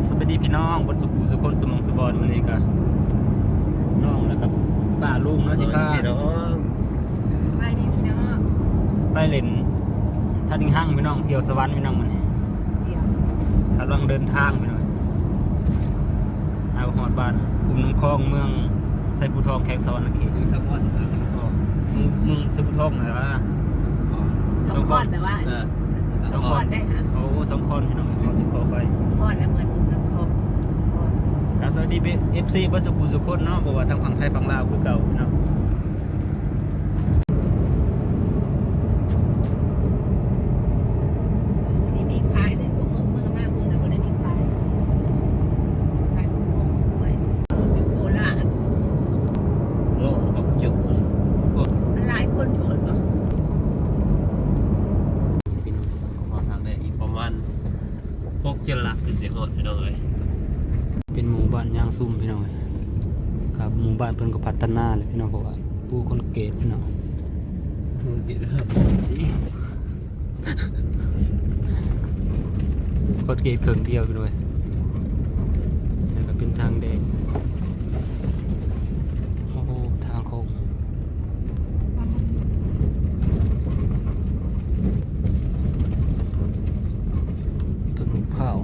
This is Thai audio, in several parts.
บสวัสดีพี่น้องบนสุขุสุคนสมองสบอนวันนี้ก็น้องแล้วก็ป้าลุงเนาะสิป้าพี่น้องไปดีพี่น้องไปเล่นท่าดิงห้างพี่น้องเที่ยวสวรรค์พี่น้องมันเดี๋ยวกำลังเดินทางพี่น้องเอาหอดบ้านกลุ่มน้ำคลองเมืองไซบูทองแขกสวรรค์เขตมึงสักคนนะเมืองเมืองไซบูทองไหนวะสองคนแต่ว่าเออสองคนได้ฮะโอ้สองคนพี่น้องเขาจะขอไปพอดแล้วเหมือนน้ำพอสองคน กา สวัสดีเอฟซีบนสุขุสุคนเนาะบอกว่าทางฝั่งไทยฝั่งลาวคือเก่าเนาะ นี่มีขายเลยพวกมึงมึงก็มามึงนะคนได้มีขายขายพวกมึงด้วยอยู่โคราช โลกออกจุก มันหลายคนโผล่ป่ะ มาทางได้อีกประมาณหกเจ็ดหลักคือเสียหดพี่น้องเลย เป็นหมู่บ้านย่างซุ่มพี่น้อง ครับหมู่บ้านเพิ่นก็พัฒนาเลยพี่น้องเพราะว่าผู้คนเกตพี่น้องมึงติดครับคนเกตเพิ่งเดียวไปเลยแล้วก็เป็นทางแดงโอ้โหทางโค้งต้นมะพร้าว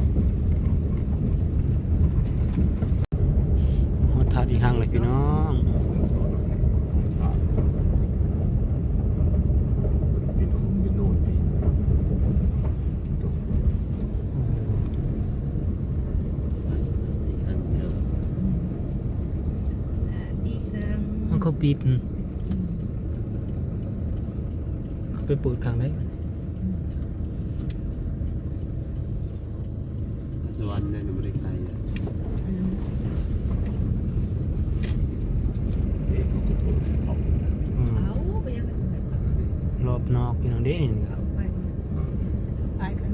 มาทาดีห้างเลยพี่น้อง เป็นคุมเป็นโน่นดี ดีครั้ง มัน เขาปิดเขาไปเปิดทางได้สวรรค์ในบริการเอกเขาก็เปิดให้เขาอืมเอาไปยังไงรอบนอกพี่น้องเด้นี่ครับ ไปไปกัน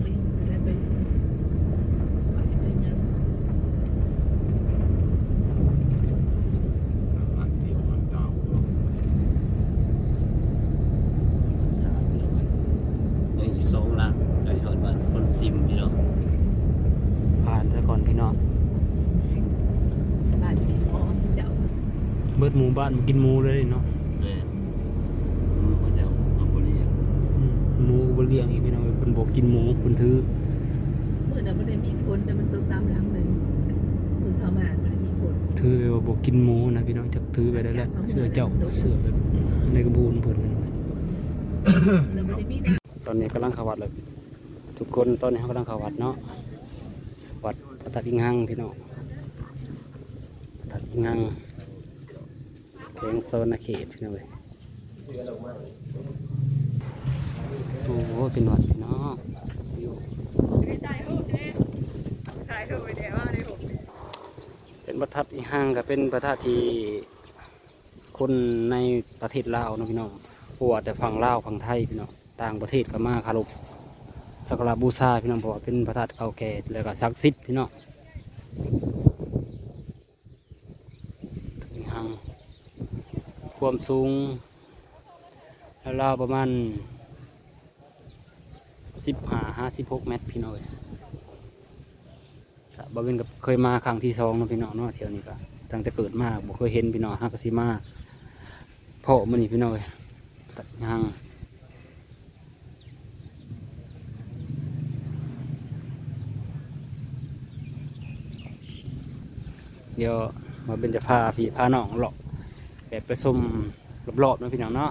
ไปอะไรไปไปไปยัง อันเดียวอันดาว ในอีกสองหลักไก่หอดบ้านคนซิมพี่น้อง ผ่านซะก่อนพี่น้อง บ้านที่พ่อเจ้า เบิดหมู่บ้านมากินหมูเลยเนาะแม่มึงก็จะเอาบริเวณอืมหมูก็บ่เลี้ยงอีกพี่น้องเพิ่นบอกกินหมูเพิ่นถือ เมื่อนั้นมันได้มีผลแต่มันตกตามหลังเลยคุณชาวมานมันได้มีผลถือไปว่าบอกกินหมูนะพี่น้องจักถือไปได้แล้วเสื้อเจ้าเสื้อแบบในกระบูนเพิ่นนั่นแหละเราไม่ได้มีนะตอนนี้กำลังเข้าวัดเลยทุกคนตอนนี้เขากำลังเข้าวัดเนาะวัดพระธาตุอิงหังพี่น้องพระธาตุอิงหัง แขวงสวรรณเขตพี่น้องเว้ยโอ้โหเป็นวัดพี่น้องเป็นประทัดอีห้างก็เป็นประทัดที่คนในประเทศลาวนะพี่น้องเพวแต่ฝั่งลาวฝั่งไทยพี่น้องต่างประเทศก็มาคารพสักการะบูชาพี่น้องเพราะว่าเป็นประทัดเก่าแก่แล้วก็ศักดิ์สิทธิ์พี่น้องห้าง ความสูงราวประมาณสิบห้าห้าสิบหกเมตรพี่น้องเอ้ยบ่เป็นกับเคยมาครั้งที่สองนะพี่น้องเนาะเที่ยวนี้ก็ตั้งแต่เกิดมาบ่เคยเห็นพี่น้องฮักกสิมาพ่อมันนี่พี่น้องเอ้ยตัดยางเดี๋ยวมาเป็นจะพาพี่พาน้องเลาะ แบบไปชมรอบๆเนาะพี่น้องเนาะ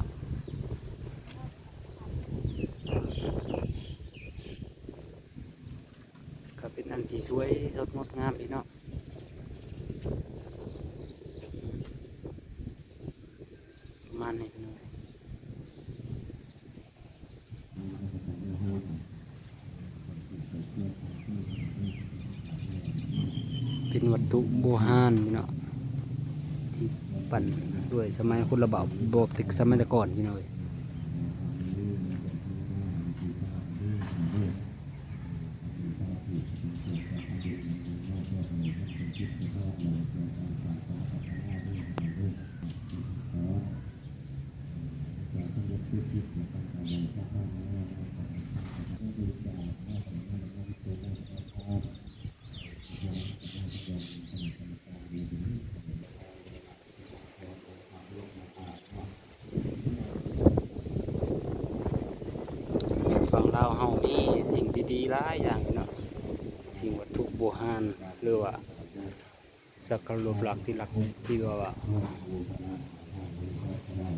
ก็เป็นอันสีสวยสดงดงามพี่น้องประมาณนี้พี่น้องเป็นวัตถุโบราณพี่น้องที่ปั่น ด้วยสมัยคนระบาดโบราณสมัยแต่ก่อนพี่น้อย เฮามีสิ่งดีๆหลายอย่างพี่น้องสิ่งวัตถุโบราณหรือว่าสักการะหลักที่หลักที่ว่า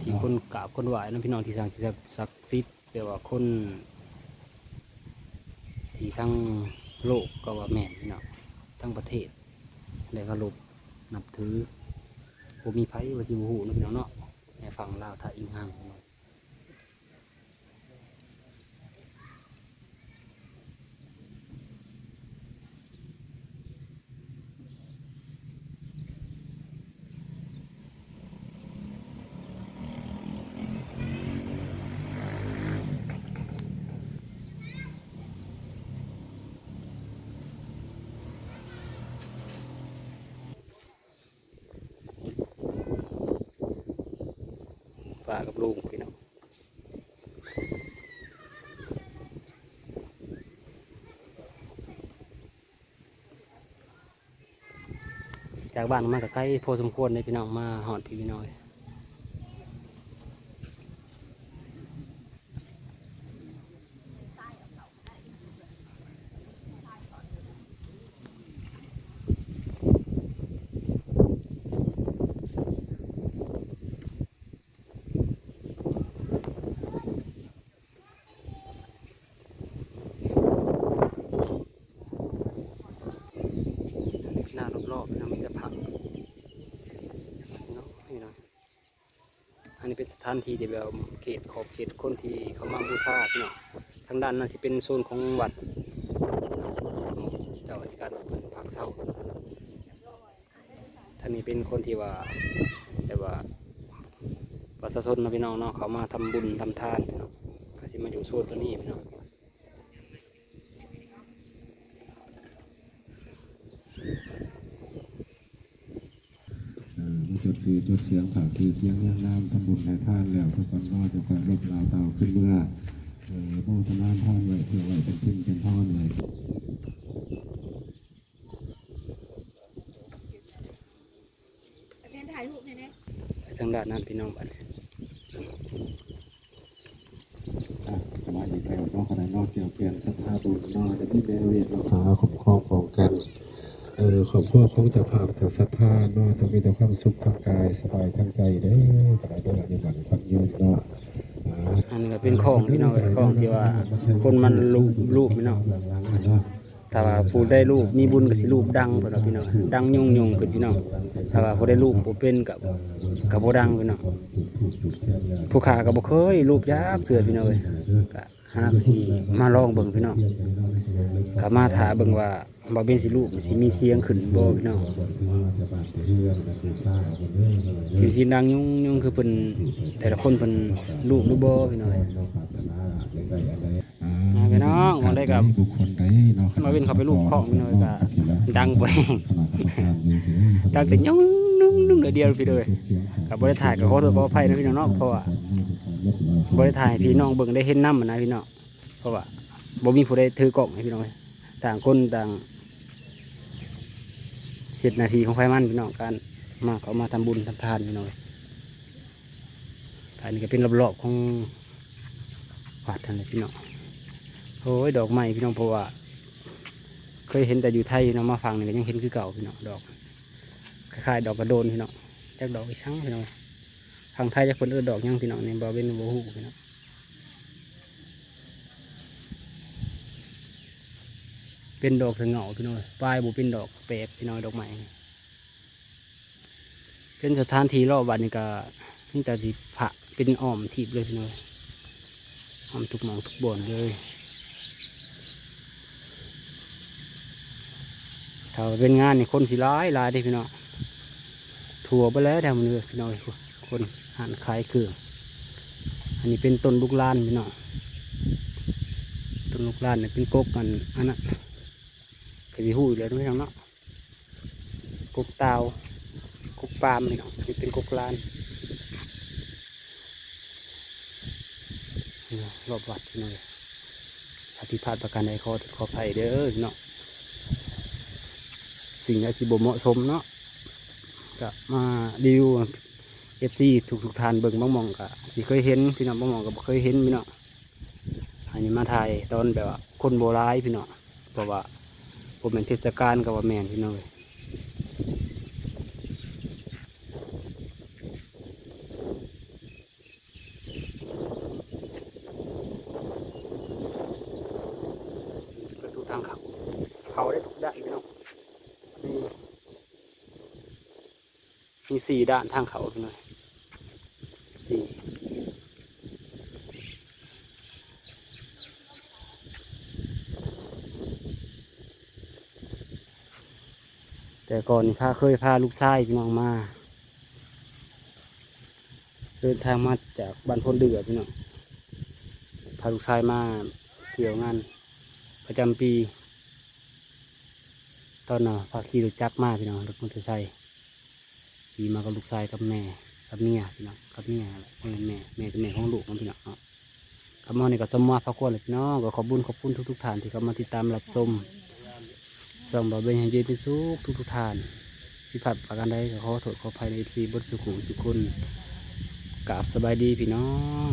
ที่คนกราบคนไหว้นะพี่น้องที่สร้างที่ศักดิ์สิทธิ์แปลว่าคน ที่ทั้งโลกก็ว่าแม่นพี่น้องทั้งประเทศได้เคารพนับถือผมมีไผว่าสิบ่ฮู้นะพี่น้องเนาะในฝั่งลาวท่าอิงห่าง พี่น้องฝากกับลุงพี่น้องจากบ้านมากับใกล้พอสมควรเลยพี่น้องมาหอดพี่น้อยารอบๆพี่น้องมีแต่ผักเนาะพี่น้องอันนี้เป็นสถานที่ที่แบบเขตขอบเขตคนที่เขามาบูชาพี่น้องทางด้านนั้นสิเป็นโซนของวัดเจ้าอธิการเพิ่นพักเศร้าท่านนี้เป็นคนที่ว่าแบบว่าประชาชนนะพี่น้องเนาะเขามาทำบุญทำทานพี่น้องก็สิมาอยู่โซนตัวนี้พี่น้อง เอ่อมา จดซื้อจดเสียงผ่าซื้อเสียงเรื่องน้ำทำบุญในท่านแล้วสกอนนอจะคอยรบลาวเต่าขึ้นเมื่อเอ่อโมทนาท่านไว้เพื่อไว้เป็นทิ้งเป็นท่อนไว้เป็นถ่ายรูปเนี่ยนะไปทางด้านนั้นพี่น้องบัดนี้อะสมาอีกแล้วนอกขณะนอกเกี่ยวเกียนศรัทธาบุญนอกจะมีแม่เวียนรักษาคุ้มครองของกัน เออขอบพ่อของเจ้าภาพจ้าศรัทธานอกจะมีแต่ความสุขทางกายสบายทางใจเด้อกระได้ในวันความยืนเนาะอ่าอันนี้ก็เป็นของพี่น้องเอ้ยของที่ว่า คนมันรูปรูปพี่น้องถ้าว่าผู้ได้รูปมีบุญก็สิรูปดังพุ่นเนาะพี่น้องดังยงยงขึ้นพี่น้องถ้าว่าผู้ได้รูปบ่เป็นกับกับบ่ดังพี่น้องผู้ขาก็บ่เคยรูปยากเถื่อพี่น้องเอ้ย หาก็สิมาลองเบิ่งพี่น้องก็มาถาเบิ่งว่าบ่เป็นสิรูปมันสิมีเสียงขึ้นบ่พี่น้องที่สิดังยุ่งยุ่งคือเพิ่นแต่ละคนเพิ่นรูปหรือบ่พี่น้องเอ้ยอ่าพี่น้องมาได้กับมาเว้นเขาไปรูปของพี่น้อยก็ดังไปดังแต่ยุ่งนุ่งนุ่งเดียวพี่เลยกับบริถ่ายกับขอโทษขออภัยนะพี่น้องเนาะเพราะว่า บริถ่ายพี่น้องเบิ่งได้เห็นน้ำนะพี่น้องเพราะว่าบ่มีผู้ใดถือกล่องให้พี่น้องต่างคนต่างเหตุนาทีของไฟมันพี่น้องการมาเขามาทำบุญทำทานพี่น้องอันนี้ก็เป็นรอบๆของวัดนั่นแหละพี่น้องโอ้ยดอกไม้พี่น้องเพราะว่า เคยเห็นแต่อยู่ไทยเนาะมาฟังนี่ก็ยังเห็นคือเก่าพี่น้องดอกคล้ายๆดอกกระโดนพี่น้องจากดอกอีช่างพี่น้อง ทางไทยจากคนเอื้อดอกยังพี่น้องนี่บอเป็นโบหูพี่น้องเป็นดอกสงเหงาพี่น้องปลายบุเป็นดอกแปลกพี่น้องดอกใหม่เป็นสถานที่รอบวัดนี่ก็นี่แต่สิผะเป็นอ้อมทีบเลยพี่น้องอ้อมทุกหมองทุกบ่อนเลยถ้าเป็นงานนี่คนสิร้ายลายเด้พี่น้องถั่วไปแล้วแถวนี้พี่น้องคน หันขายคือ อันนี้เป็นต้นลูกลานพี่น้องต้นลูกลานเนี่ยเป็นกกมันอันนั้นก็สิหูอยู่แล้วพี่น้องเนาะกกตาวกกปามพี่น้องนี่เป็นกกลานรอบวัดพี่น้องถ้าผิดพลาดประการใดขอขออภัยเด้อพี่น้องสิ่งที่บ่เหมาะสมเนาะก็มารีวิว เอฟซีทุกทุกทานเบิ่งบางมองก็สิเคยเห็นพี่น้องบางมองก็บ่เคยเห็นพี่น้องอันอันนี้มาถ่ายตอนแบบว่าคนโบราณพี่น้องเพราะว่าผมเป็นเทศกาลกับว่าแมนพี่น้องเว้ยประตูทางเขาเขาได้ทุกด้านพี่น้องมีมีสี่ด้านทางเขาพี่น้องสี่ แต่ก่อนพาเคยพาลูกชายพี่น้องมาเดินทางมาจากบ้านพลเดือพี่น้องพาลูกชายมาเที่ยวงานประจำปี ตอนน่ะพาขี่รถจักรมาพี่น้องรถมอเตอร์ไซค์ขี่มากับลูกชายกับแม่กับเมียพี่น้องกับเมียแหละคนแม่แม่เป็นแม่ของลูกของพี่น้องเนาะคำว่านี่ก็สมมาพระคุณเลยพี่น้องก็ขอบุญขอบคุณทุกๆท่านที่เข้ามาติดตามรับชม ส่องบาเบนให้เย็นเป็นสุขทุกทุกทานที่ผัดประการใดก็ขอโทษขออภัยในทีบทสุขุสุขุนกราบสบายดีพี่น้อง